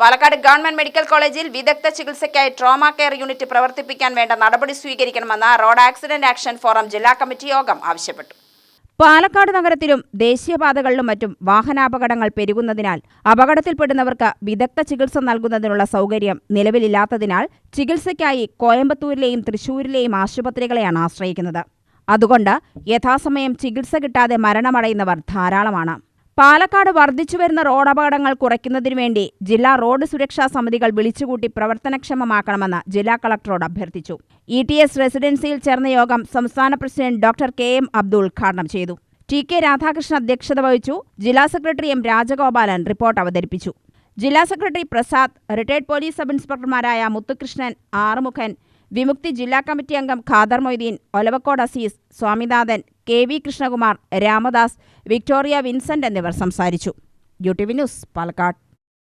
Palakkad government medical കോളേജിൽ വിദഗ്ധ ചികിത്സയ്ക്കായി ട്രോമ കെയർ യൂണിറ്റ് പ്രവർത്തിപ്പിക്കാൻ വേണ്ട നടപടി സ്വീകരിക്കണമെന്ന് റോഡ് ആക്സിഡന്റ് ആക്ഷൻ ഫോറം ജില്ലാ കമ്മിറ്റി യോഗം ആവശ്യപ്പെട്ടു. പാലക്കാട് നഗരത്തിലും ദേശീയപാതകളിലും മറ്റും വാഹനാപകടങ്ങൾ പെരുകുന്നതിനാൽ അപകടത്തിൽപ്പെടുന്നവർക്ക് വിദഗ്ധ ചികിത്സ നൽകുന്നതിനുള്ള സൗകര്യം നിലവിലില്ലാത്തതിനാൽ ചികിത്സയ്ക്കായി കോയമ്പത്തൂരിലെയും തൃശൂരിലെയും ആശുപത്രികളെയാണ് ആശ്രയിക്കുന്നത്. അതുകൊണ്ട് യഥാസമയം ചികിത്സ കിട്ടാതെ മരണമടയുന്നവർ ധാരാളമാണ്. പാലക്കാട് വർദ്ധിച്ചുവരുന്ന റോഡപകടങ്ങൾ കുറയ്ക്കുന്നതിനു വേണ്ടി ജില്ലാ റോഡ് സുരക്ഷാ സമിതികൾ വിളിച്ചുകൂട്ടി പ്രവർത്തനക്ഷമമാക്കണമെന്ന് ജില്ലാ കളക്ടറോട് അഭ്യർത്ഥിച്ചു. ഇ ടി എസ് റെസിഡൻസിയിൽ ചേർന്ന യോഗം സംസ്ഥാന president doctor K M Abdul ഉദ്ഘാടനം ചെയ്തു. ടി കെ രാധാകൃഷ്ണൻ അധ്യക്ഷത വഹിച്ചു. ജില്ലാ സെക്രട്ടറി എം രാജഗോപാലൻ റിപ്പോർട്ട് അവതരിപ്പിച്ചു. ജില്ലാ secretary Prasad retired police sub ഇൻസ്പെക്ടർമാരായ Muthukrishnan Arumukhan Vimukthi ജില്ലാ കമ്മിറ്റി അംഗം Khader Moideen Olavakkode Azeez Swaminathan K V Krishnakumar Ramadas Victoria Vincent എന്നിവർ സംസാരിച്ചു. U T V news Palakkad.